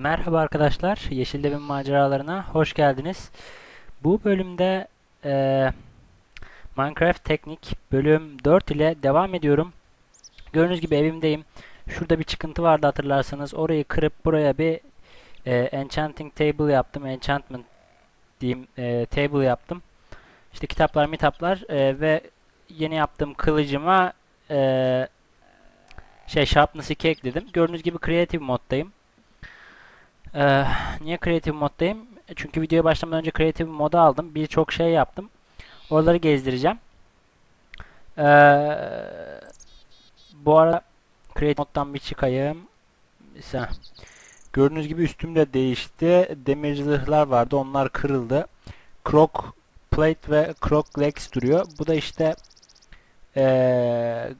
Merhaba arkadaşlar, Yeşil Devin maceralarına hoş geldiniz. Bu bölümde eee, Minecraft Teknik bölüm 4 ile devam ediyorum. Gördüğünüz gibi evimdeyim. Şurada bir çıkıntı vardı hatırlarsanız. Orayı kırıp buraya bir eee, enchanting table yaptım. Enchantment diyeyim eee, table yaptım. İşte kitaplar, mitaplar eee, ve yeni yaptığım kılıcıma eee, şey Sharpness 2 ekledim. Gördüğünüz gibi Creative moddayım. Ee, niye Creative moddayım? Çünkü videoya başlamadan önce Creative moda aldım. Birçok şey yaptım. Oraları gezdireceğim. Ee, bu ara Creative moddan bir çıkayım. Mesela, gördüğünüz gibi üstüm de değişti. Demir zırhlar vardı. Onlar kırıldı. Croc plate ve croc legs duruyor. Bu da işte ee,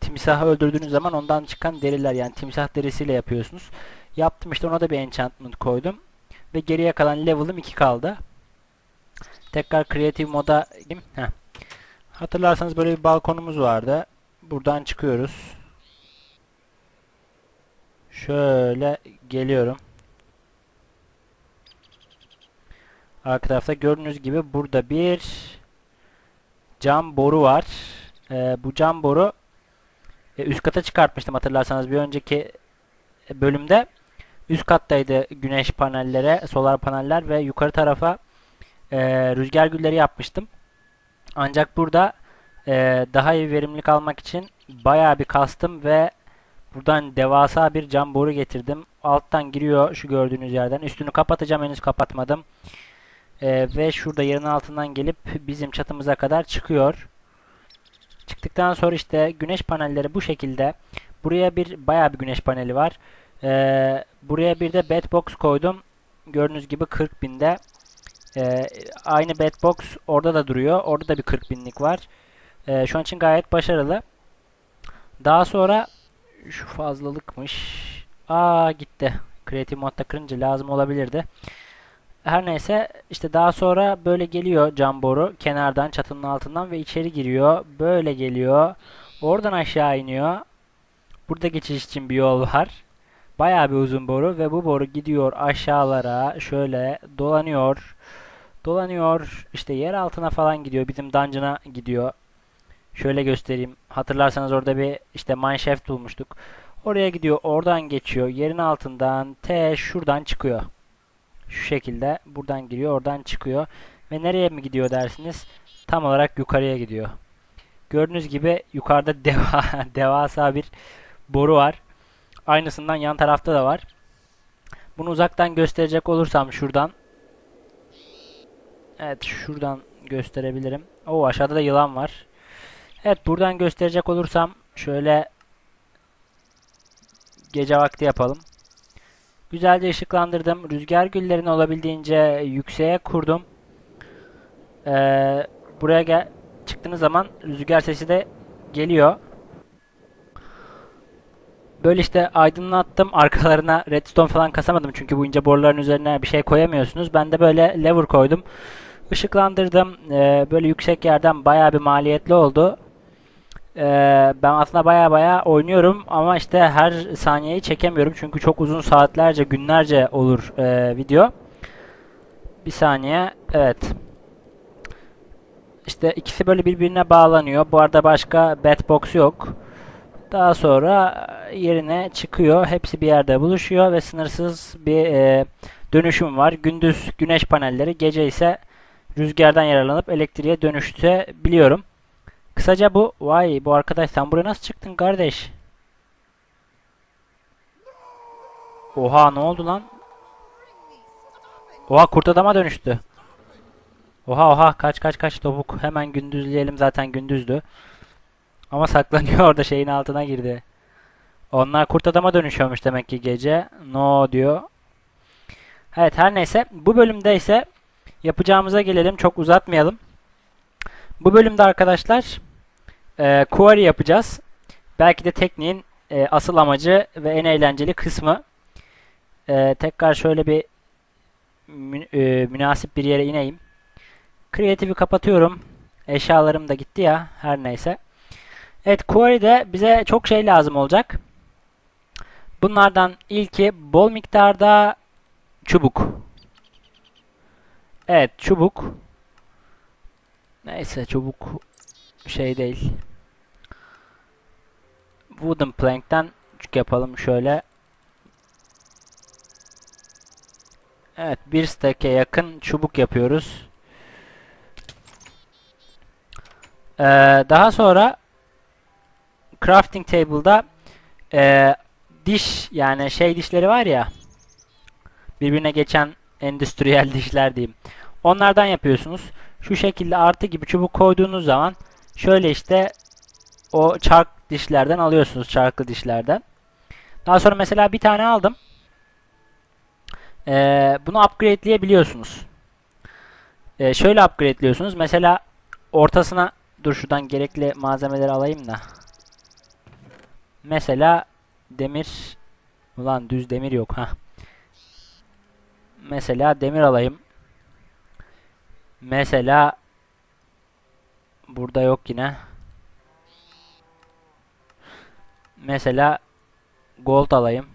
timsahı öldürdüğünüz zaman ondan çıkan deriler yani timsah derisiyle yapıyorsunuz. Yaptım işte ona da bir enchantment koydum. Ve geriye kalan level'ım 2 kaldı. Tekrar creative moda. Heh. Hatırlarsanız böyle bir balkonumuz vardı. Buradan çıkıyoruz. Şöyle geliyorum. Arka tarafta gördüğünüz gibi burada bir cam boru var. Ee, bu cam boru e, üst kata çıkartmıştım hatırlarsanız bir önceki bölümde. Üst kattaydı güneş panellere, solar paneller ve yukarı tarafa e, rüzgar gülleri yapmıştım. Ancak burada e, daha iyi verimlilik almak için bayağı bir kastım ve buradan devasa bir cam boru getirdim. Alttan giriyor şu gördüğünüz yerden. Üstünü kapatacağım henüz kapatmadım. E, ve şurada yerin altından gelip bizim çatımıza kadar çıkıyor. Çıktıktan sonra işte güneş panelleri bu şekilde. Buraya bir bayağı bir güneş paneli var. Ee, buraya bir de bedbox koydum. Gördüğünüz gibi 40 binde. Ee, aynı bedbox orada da duruyor. Orada da bir 40 binlik var. Ee, şu an için gayet başarılı. Daha sonra şu fazlalıkmış. Aa gitti. Creative modda kırınca lazım olabilirdi. Her neyse işte daha sonra böyle geliyor cam boru kenardan çatının altından ve içeri giriyor. Böyle geliyor. Oradan aşağı iniyor. Burada geçiş için bir yol var. Bayağı bir uzun boru ve bu boru gidiyor aşağılara şöyle dolanıyor. Dolanıyor işte yer altına falan gidiyor. Bizim dungeon'a gidiyor. Şöyle göstereyim. Hatırlarsanız orada bir işte mineshaft bulmuştuk. Oraya gidiyor. Oradan geçiyor. Yerin altından T şuradan çıkıyor. Şu şekilde buradan giriyor. Oradan çıkıyor. Ve nereye mi gidiyor dersiniz? Tam olarak yukarıya gidiyor. Gördüğünüz gibi yukarıda deva, devasa bir boru var. Aynısından yan tarafta da var. Bunu uzaktan gösterecek olursam şuradan. Evet şuradan gösterebilirim. O aşağıda da yılan var. Evet buradan gösterecek olursam şöyle gece vakti yapalım. Güzelce ışıklandırdım. Rüzgar güllerini olabildiğince yükseğe kurdum. Ee, buraya gel çıktığınız zaman rüzgar sesi de geliyor. Böyle işte aydınlattım. Arkalarına redstone falan kasamadım. Çünkü bu ince boruların üzerine bir şey koyamıyorsunuz. Ben de böyle lever koydum. Işıklandırdım. Ee, böyle yüksek yerden bayağı bir maliyetli oldu. Ee, ben aslında baya baya oynuyorum ama işte her saniyeyi çekemiyorum. Çünkü çok uzun saatlerce, günlerce olur e, video. Bir saniye. Evet. İşte ikisi böyle birbirine bağlanıyor. Bu arada başka batbox yok. Daha sonra yerine çıkıyor. Hepsi bir yerde buluşuyor ve sınırsız bir e, dönüşüm var. Gündüz güneş panelleri, gece ise rüzgardan yararlanıp elektriğe dönüştürebiliyorum. Kısaca bu. Vay bu arkadaş sen buraya nasıl çıktın kardeş? Oha ne oldu lan? Oha kurt adama dönüştü. Oha oha kaç kaç kaç topuk. Hemen gündüzleyelim zaten gündüzdü. Ama saklanıyor orada şeyin altına girdi. Onlar kurt adama dönüşüyormuş demek ki gece. No diyor. Evet her neyse. Bu bölümde ise yapacağımıza gelelim. Çok uzatmayalım. Bu bölümde arkadaşlar e, quarry yapacağız. Belki de tekniğin e, asıl amacı ve en eğlenceli kısmı. E, tekrar şöyle bir mü, e, münasip bir yere ineyim. Creative'i kapatıyorum. Eşyalarım da gitti ya. Her neyse. Evet Quarry'de bize çok şey lazım olacak. Bunlardan ilki bol miktarda çubuk. Evet çubuk. Neyse çubuk şey değil. Wooden plank'ten yapalım şöyle. Evet bir stack'e yakın çubuk yapıyoruz. Ee, daha sonra crafting table'da e, diş yani şey dişleri var ya birbirine geçen endüstriyel dişler diyeyim. Onlardan yapıyorsunuz. Şu şekilde artı gibi çubuk koyduğunuz zaman şöyle işte o çark dişlerden alıyorsunuz çarklı dişlerden. Daha sonra mesela bir tane aldım. Ee, bunu upgrade'leyebiliyorsunuz. Ee, şöyle upgrade'liyorsunuz. Mesela ortasına dur şuradan gerekli malzemeleri alayım da. Mesela demir ulan düz demir yok ha. Mesela demir alayım. Mesela burada yok yine. Mesela gold alayım.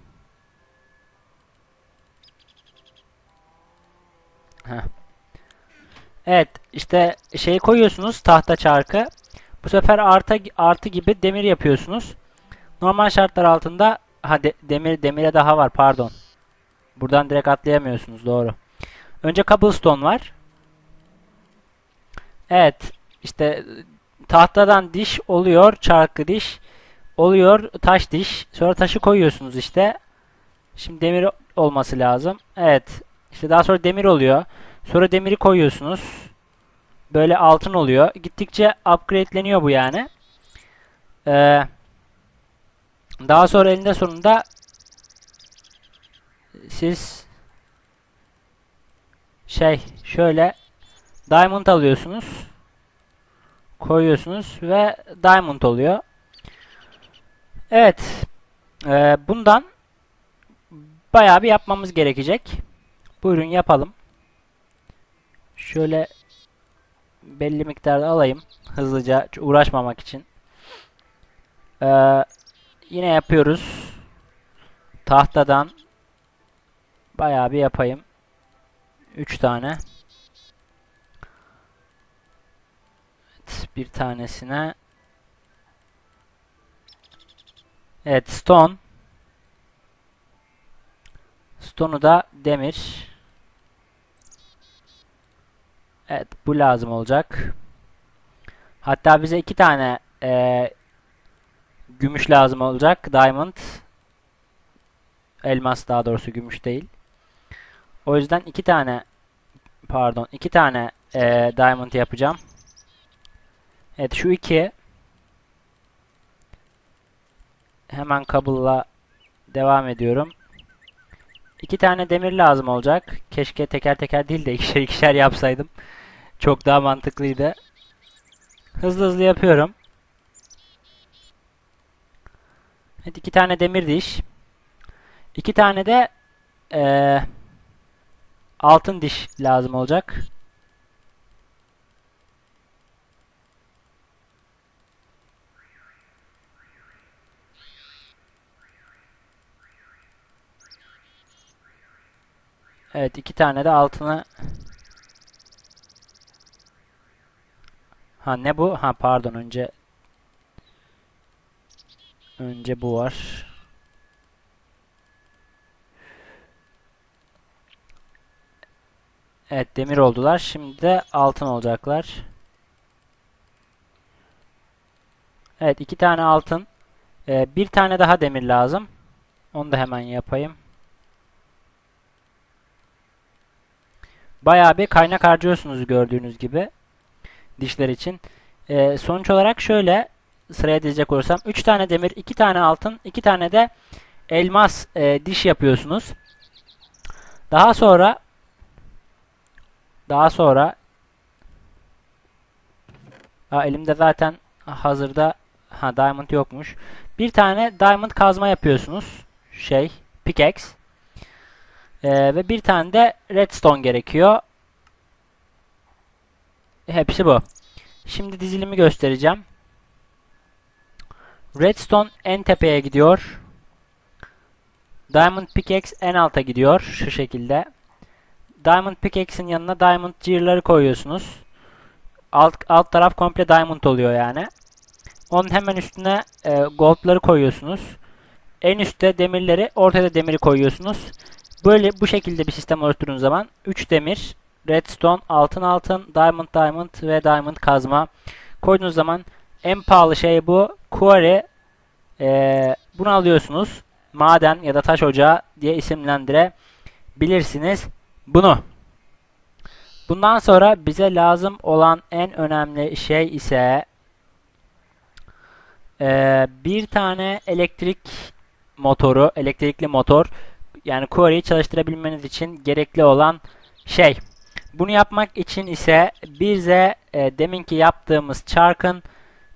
Heh. Evet işte şey koyuyorsunuz tahta çarkı. Bu sefer artı, artı gibi demir yapıyorsunuz. Normal şartlar altında ha de, demir demire daha var pardon. Buradan direkt atlayamıyorsunuz doğru. Önce cobblestone var. Evet işte tahtadan diş oluyor çarkı diş oluyor taş diş. Sonra taşı koyuyorsunuz işte. Şimdi demir olması lazım. Evet. İşte daha sonra demir oluyor. Sonra demiri koyuyorsunuz. Böyle altın oluyor. Gittikçe upgradeleniyor bu yani. Ee, daha sonra elinde sonunda siz şey şöyle diamond alıyorsunuz. Koyuyorsunuz ve diamond oluyor. Evet. Ee, bundan bayağı bir yapmamız gerekecek. Buyurun yapalım. Şöyle belli miktarda alayım. Hızlıca uğraşmamak için. Ee, yine yapıyoruz. Tahtadan bayağı bir yapayım. 3 tane. Bir tanesine Evet stone. Stone'u da demir. Evet bu lazım olacak. Hatta bize iki tane e, gümüş lazım olacak. Diamond. Elmas daha doğrusu gümüş değil. O yüzden iki tane pardon iki tane e, diamond yapacağım. Evet şu iki hemen kablola devam ediyorum. İki tane demir lazım olacak. Keşke teker teker değil de ikişer ikişer yapsaydım. Çok daha mantıklıydı. Hızlı hızlı yapıyorum. Evet iki tane demir diş. İki tane de ee, altın diş lazım olacak. Evet iki tane de altını Ha ne bu? Ha pardon önce önce bu var. Evet demir oldular. Şimdi de altın olacaklar. Evet iki tane altın. Ee, bir tane daha demir lazım. Onu da hemen yapayım. Bayağı bir kaynak harcıyorsunuz gördüğünüz gibi. Dişler için. Ee, sonuç olarak şöyle sıraya dizecek olursam 3 tane demir, 2 tane altın, 2 tane de elmas e, diş yapıyorsunuz. Daha sonra daha sonra ha, elimde zaten hazırda ha diamond yokmuş. Bir tane diamond kazma yapıyorsunuz. Şey, pickaxe. Ee, ve bir tane de redstone gerekiyor. Hepsi bu. Şimdi dizilimi göstereceğim. Redstone en tepeye gidiyor. Diamond Pickaxe en alta gidiyor şu şekilde. Diamond Pickaxe'in yanına Diamond Gear'ları koyuyorsunuz. Alt, alt taraf komple Diamond oluyor yani. Onun hemen üstüne e, Gold'ları koyuyorsunuz. En üstte demirleri, ortada demiri koyuyorsunuz. Böyle bu şekilde bir sistem oluşturduğunuz zaman 3 demir, redstone, altın altın, diamond diamond ve diamond kazma koyduğunuz zaman en pahalı şey bu. Quarry ee, bunu alıyorsunuz. Maden ya da taş ocağı diye isimlendirebilirsiniz bunu. Bundan sonra bize lazım olan en önemli şey ise ee, bir tane elektrik motoru, elektrikli motor yani Quarry'i çalıştırabilmeniz için gerekli olan şey. Bunu yapmak için ise bize e, deminki yaptığımız çarkın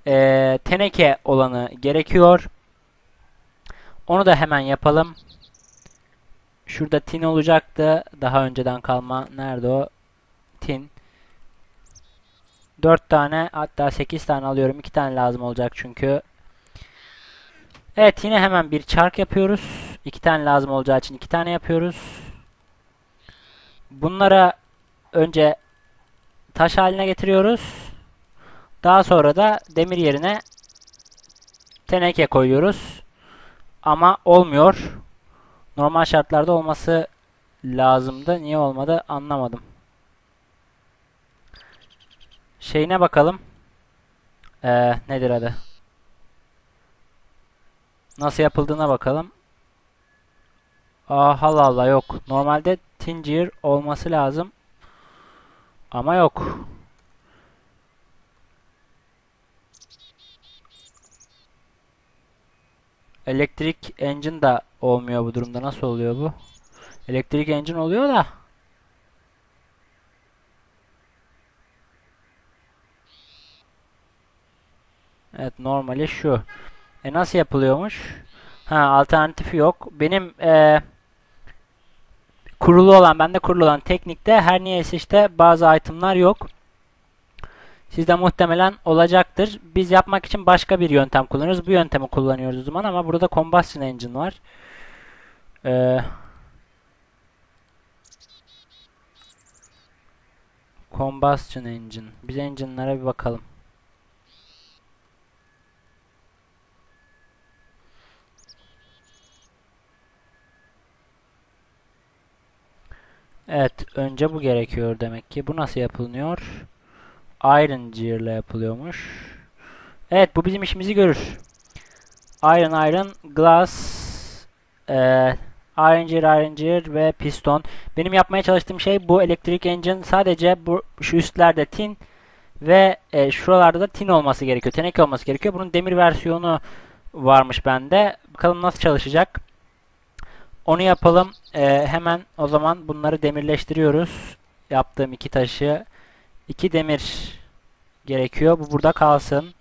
e, teneke olanı gerekiyor. Onu da hemen yapalım. Şurada tin olacaktı. Daha önceden kalma. Nerede o? Tin. 4 tane hatta 8 tane alıyorum. 2 tane lazım olacak çünkü. Evet yine hemen bir çark yapıyoruz. 2 tane lazım olacağı için 2 tane yapıyoruz. Bunlara önce taş haline getiriyoruz. Daha sonra da demir yerine teneke koyuyoruz. Ama olmuyor. Normal şartlarda olması lazımdı. Niye olmadı anlamadım. Şeyine bakalım. Ee, nedir adı? Nasıl yapıldığına bakalım. Aa Allah Allah yok. Normalde Tingier olması lazım. Ama yok. Elektrik engine da olmuyor bu durumda. Nasıl oluyor bu? Elektrik engine oluyor da. Evet normali şu. E nasıl yapılıyormuş? Ha alternatifi yok. Benim e, kurulu olan, bende kurulu olan teknikte her niyeyse işte bazı itemlar yok. Sizde muhtemelen olacaktır. Biz yapmak için başka bir yöntem kullanıyoruz. Bu yöntemi kullanıyoruz o zaman ama burada combustion engine var. Ee, combustion engine. Biz engine'lara bir bakalım. Evet, önce bu gerekiyor demek ki. Bu nasıl yapılıyor? Iron Gear ile yapılıyormuş. Evet, bu bizim işimizi görür. Iron, Iron, Glass, e, Iron Gear, Iron Gear ve piston. Benim yapmaya çalıştığım şey bu elektrik engine sadece bu şu üstlerde tin ve e, şuralarda da tin olması gerekiyor. Teneke olması gerekiyor. Bunun demir versiyonu varmış bende. Bakalım nasıl çalışacak. Onu yapalım. Ee, hemen o zaman bunları demirleştiriyoruz. Yaptığım iki taşı. İki demir gerekiyor. Bu burada kalsın.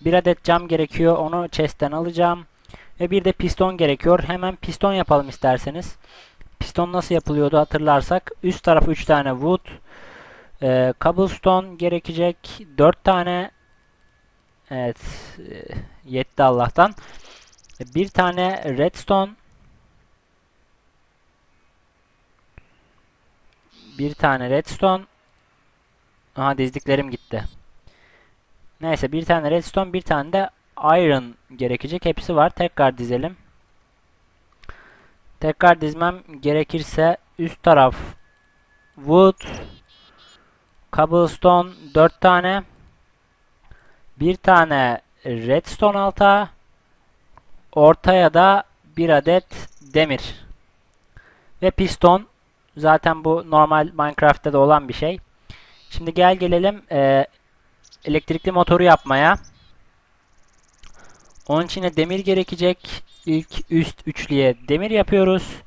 Bir adet cam gerekiyor. Onu chest'ten alacağım. Ve bir de piston gerekiyor. Hemen piston yapalım isterseniz. Piston nasıl yapılıyordu hatırlarsak. Üst tarafı 3 tane wood. E, cobblestone gerekecek. 4 tane. Evet. E, yetti Allah'tan. Bir tane redstone. Bir tane redstone. Aha dizdiklerim gitti. Neyse bir tane redstone bir tane de iron gerekecek. Hepsi var. Tekrar dizelim. Tekrar dizmem gerekirse üst taraf wood cobblestone 4 tane bir tane redstone alta ortaya da bir adet demir ve piston Zaten bu normal Minecraft'ta da olan bir şey. Şimdi gel gelelim e, elektrikli motoru yapmaya. Onun için de demir gerekecek. İlk üst üçlüye demir yapıyoruz.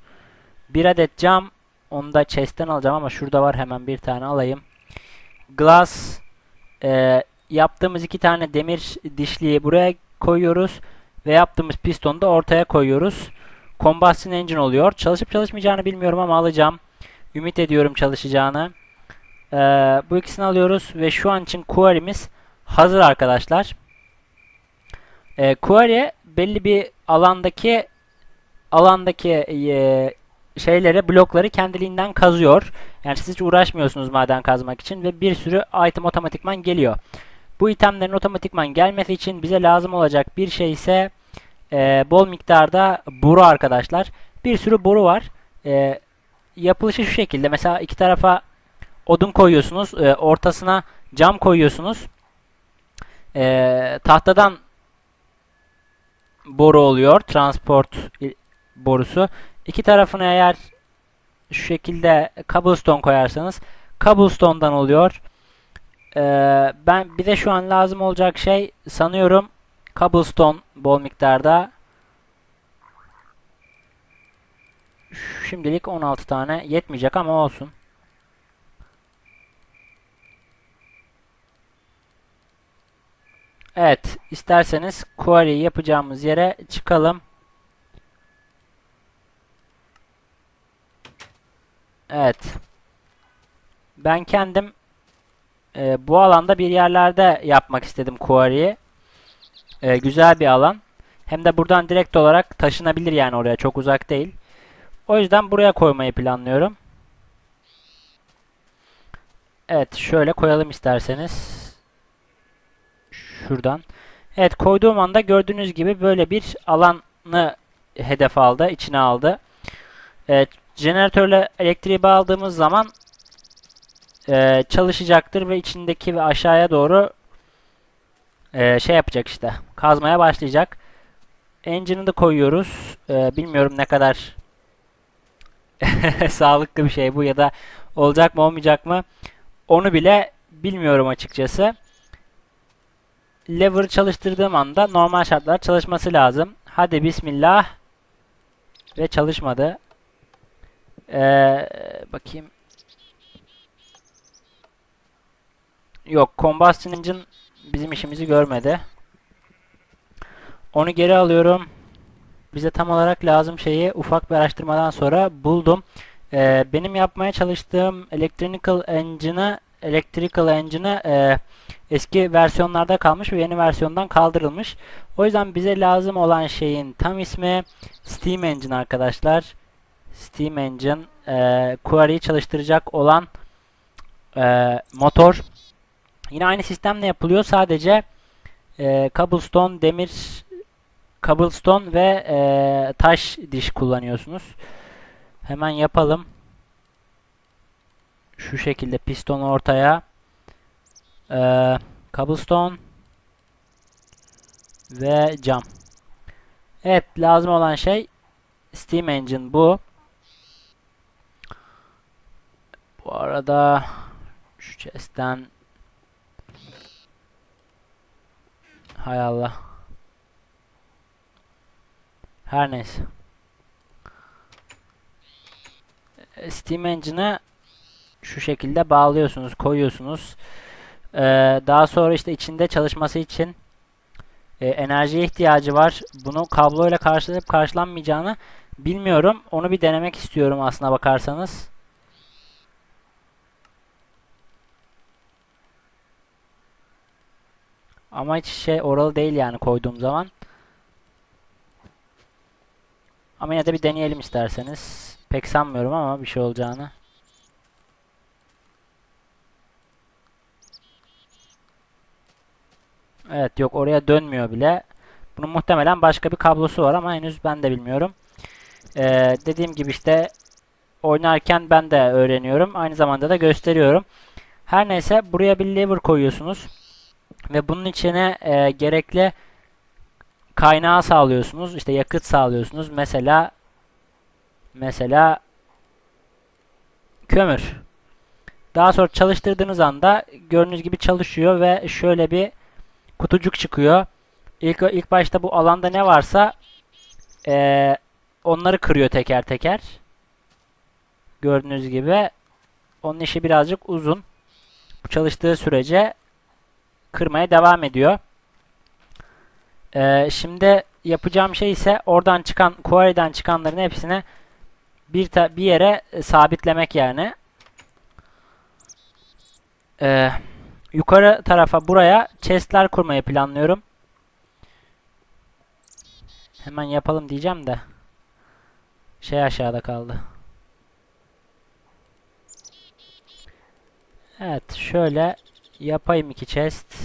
Bir adet cam. Onu da chest'ten alacağım ama şurada var hemen bir tane alayım. Glass. E, yaptığımız iki tane demir dişliği buraya koyuyoruz. Ve yaptığımız pistonu da ortaya koyuyoruz. Combustion engine oluyor. Çalışıp çalışmayacağını bilmiyorum ama alacağım. Ümit ediyorum çalışacağını. Ee, bu ikisini alıyoruz ve şu an için query'miz hazır arkadaşlar. Ee, query belli bir alandaki alandaki e, şeyleri, blokları kendiliğinden kazıyor. Yani siz hiç uğraşmıyorsunuz maden kazmak için ve bir sürü item otomatikman geliyor. Bu itemlerin otomatikman gelmesi için bize lazım olacak bir şey ise e, bol miktarda boru arkadaşlar. Bir sürü boru var. E, yapılışı şu şekilde. Mesela iki tarafa odun koyuyorsunuz. E, ortasına cam koyuyorsunuz. E, tahtadan boru oluyor. Transport borusu. İki tarafına eğer şu şekilde cobblestone koyarsanız cobblestone'dan oluyor. Ee, ben bir de şu an lazım olacak şey sanıyorum cobblestone bol miktarda. Şimdilik 16 tane yetmeyecek ama olsun. Evet, isterseniz query yapacağımız yere çıkalım. Evet. Ben kendim e, bu alanda bir yerlerde yapmak istedim quarry'i. E, güzel bir alan. Hem de buradan direkt olarak taşınabilir yani oraya çok uzak değil. O yüzden buraya koymayı planlıyorum. Evet şöyle koyalım isterseniz. Şuradan. Evet koyduğum anda gördüğünüz gibi böyle bir alanı hedef aldı, içine aldı. Evet, jeneratörle elektriği bağladığımız zaman e, çalışacaktır ve içindeki ve aşağıya doğru e, şey yapacak işte. Kazmaya başlayacak. Engine'ı da koyuyoruz. E, bilmiyorum ne kadar sağlıklı bir şey bu ya da olacak mı olmayacak mı onu bile bilmiyorum açıkçası. Lever çalıştırdığım anda normal şartlar çalışması lazım. Hadi bismillah. Ve çalışmadı. Ee, bakayım. Yok, combustion engine bizim işimizi görmedi. Onu geri alıyorum. Bize tam olarak lazım şeyi ufak bir araştırmadan sonra buldum. Ee, benim yapmaya çalıştığım electrical engine'ı electrical engine'ı e, eski versiyonlarda kalmış ve yeni versiyondan kaldırılmış. O yüzden bize lazım olan şeyin tam ismi Steam Engine arkadaşlar. Steam Engine e, Query'i çalıştıracak olan e, motor. Yine aynı sistemle yapılıyor. Sadece e, cobblestone, demir, cobblestone ve e, taş diş kullanıyorsunuz. Hemen yapalım. Şu şekilde piston ortaya. E, cobblestone ve cam. Evet lazım olan şey Steam Engine bu. Bu arada şu chest'ten Hay Allah. Her neyse. Steam Engine'ı şu şekilde bağlıyorsunuz, koyuyorsunuz. Ee, daha sonra işte içinde çalışması için e, enerjiye ihtiyacı var. Bunu kabloyla karşılayıp karşılanmayacağını bilmiyorum. Onu bir denemek istiyorum aslına bakarsanız. Ama hiç şey oralı değil yani koyduğum zaman. Ama yine de bir deneyelim isterseniz. Pek sanmıyorum ama bir şey olacağını. Evet yok oraya dönmüyor bile. Bunun muhtemelen başka bir kablosu var ama henüz ben de bilmiyorum. Ee, dediğim gibi işte oynarken ben de öğreniyorum. Aynı zamanda da gösteriyorum. Her neyse buraya bir lever koyuyorsunuz. Ve bunun içine e, gerekli kaynağı sağlıyorsunuz. İşte yakıt sağlıyorsunuz. Mesela mesela kömür. Daha sonra çalıştırdığınız anda gördüğünüz gibi çalışıyor ve şöyle bir kutucuk çıkıyor. İlk, ilk başta bu alanda ne varsa e, onları kırıyor teker teker. Gördüğünüz gibi onun işi birazcık uzun. Bu çalıştığı sürece kırmaya devam ediyor. Ee, şimdi yapacağım şey ise oradan çıkan query'den çıkanların hepsini bir bir yere sabitlemek yani. Ee, yukarı tarafa buraya chest'ler kurmayı planlıyorum. Hemen yapalım diyeceğim de. Şey aşağıda kaldı. Evet şöyle yapayım iki chest.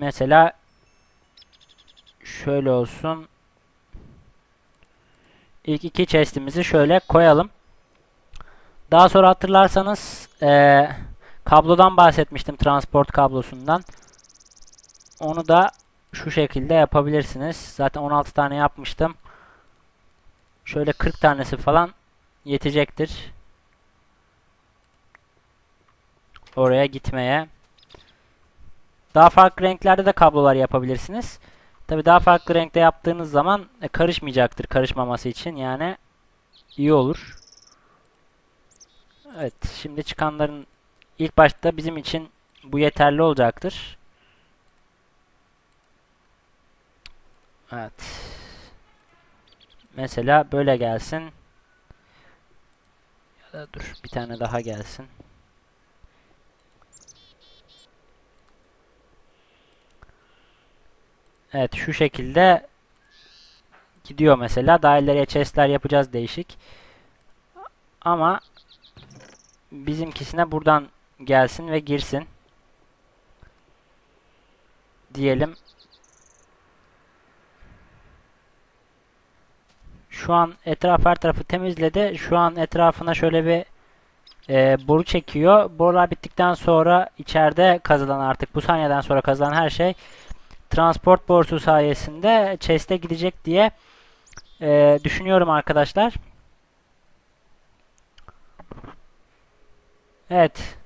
Mesela şöyle olsun. İlk iki chestimizi şöyle koyalım. Daha sonra hatırlarsanız ee, kablodan bahsetmiştim. Transport kablosundan. Onu da şu şekilde yapabilirsiniz. Zaten 16 tane yapmıştım. Şöyle 40 tanesi falan yetecektir. Oraya gitmeye. Daha farklı renklerde de kablolar yapabilirsiniz. Tabi daha farklı renkte yaptığınız zaman e, karışmayacaktır karışmaması için yani iyi olur. Evet şimdi çıkanların ilk başta bizim için bu yeterli olacaktır. Evet. Mesela böyle gelsin. Ya da dur bir tane daha gelsin. Evet şu şekilde gidiyor mesela. Daha ileriye chestler yapacağız değişik. Ama bizimkisine buradan gelsin ve girsin. Diyelim. Şu an etraf her tarafı temizledi. Şu an etrafına şöyle bir e, boru çekiyor. Borular bittikten sonra içeride kazılan artık bu saniyeden sonra kazılan her şey transport borusu sayesinde chest'e gidecek diye e, düşünüyorum arkadaşlar. Evet.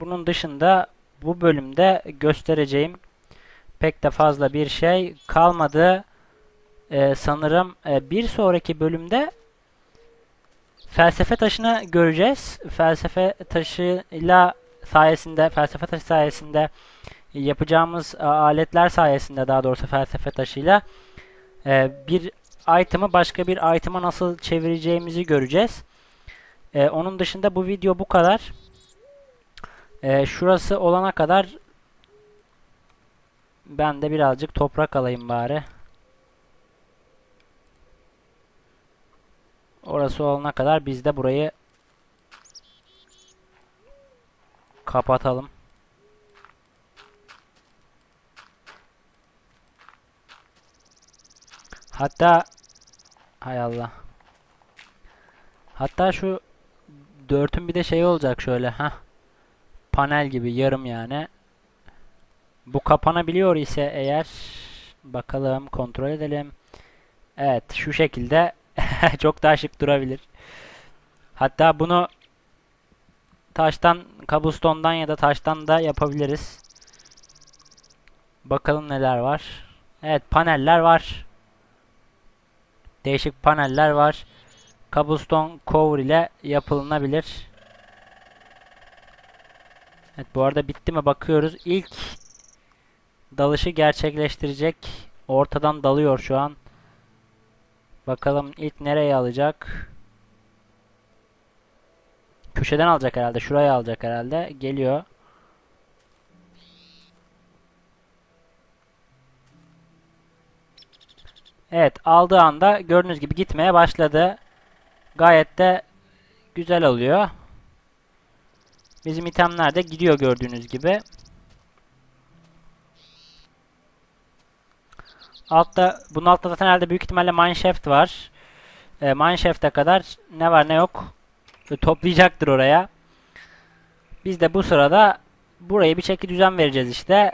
Bunun dışında bu bölümde göstereceğim pek de fazla bir şey kalmadı. Ee, sanırım e, bir sonraki bölümde felsefe taşını göreceğiz. Felsefe taşıyla sayesinde, felsefe taşı sayesinde yapacağımız e, aletler sayesinde daha doğrusu felsefe taşıyla e, bir item'ı başka bir item'a nasıl çevireceğimizi göreceğiz. E, onun dışında bu video bu kadar. şurası olana kadar ben de birazcık toprak alayım bari. Orası olana kadar biz de burayı kapatalım. Hatta hay Allah. Hatta şu dörtün bir de şey olacak şöyle ha. Panel gibi yarım yani. Bu kapanabiliyor ise eğer bakalım kontrol edelim. Evet şu şekilde çok daha şık durabilir. Hatta bunu taştan, cobblestone'dan ya da taştan da yapabiliriz. Bakalım neler var. Evet paneller var. Değişik paneller var. Cobblestone cover ile yapılabilir. Evet bu arada bitti mi bakıyoruz. İlk dalışı gerçekleştirecek. Ortadan dalıyor şu an. Bakalım ilk nereye alacak? Köşeden alacak herhalde. Şuraya alacak herhalde. Geliyor. Evet aldığı anda gördüğünüz gibi gitmeye başladı. Gayet de güzel oluyor. Bizim itemler de gidiyor gördüğünüz gibi. Altta, bunun altta zaten herhalde büyük ihtimalle mineshaft var. E, mineshaft'e kadar ne var ne yok e, toplayacaktır oraya. Biz de bu sırada burayı bir şekilde düzen vereceğiz işte.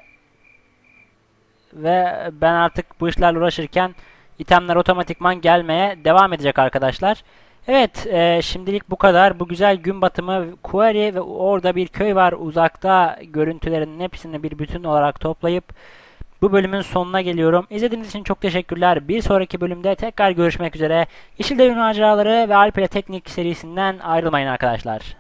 Ve ben artık bu işlerle uğraşırken itemler otomatikman gelmeye devam edecek arkadaşlar. Evet e, şimdilik bu kadar. Bu güzel gün batımı Quarry ve orada bir köy var uzakta görüntülerinin hepsini bir bütün olarak toplayıp bu bölümün sonuna geliyorum. İzlediğiniz için çok teşekkürler. Bir sonraki bölümde tekrar görüşmek üzere. Yeşil Devin Maceraları ve Alp ile Teknik serisinden ayrılmayın arkadaşlar.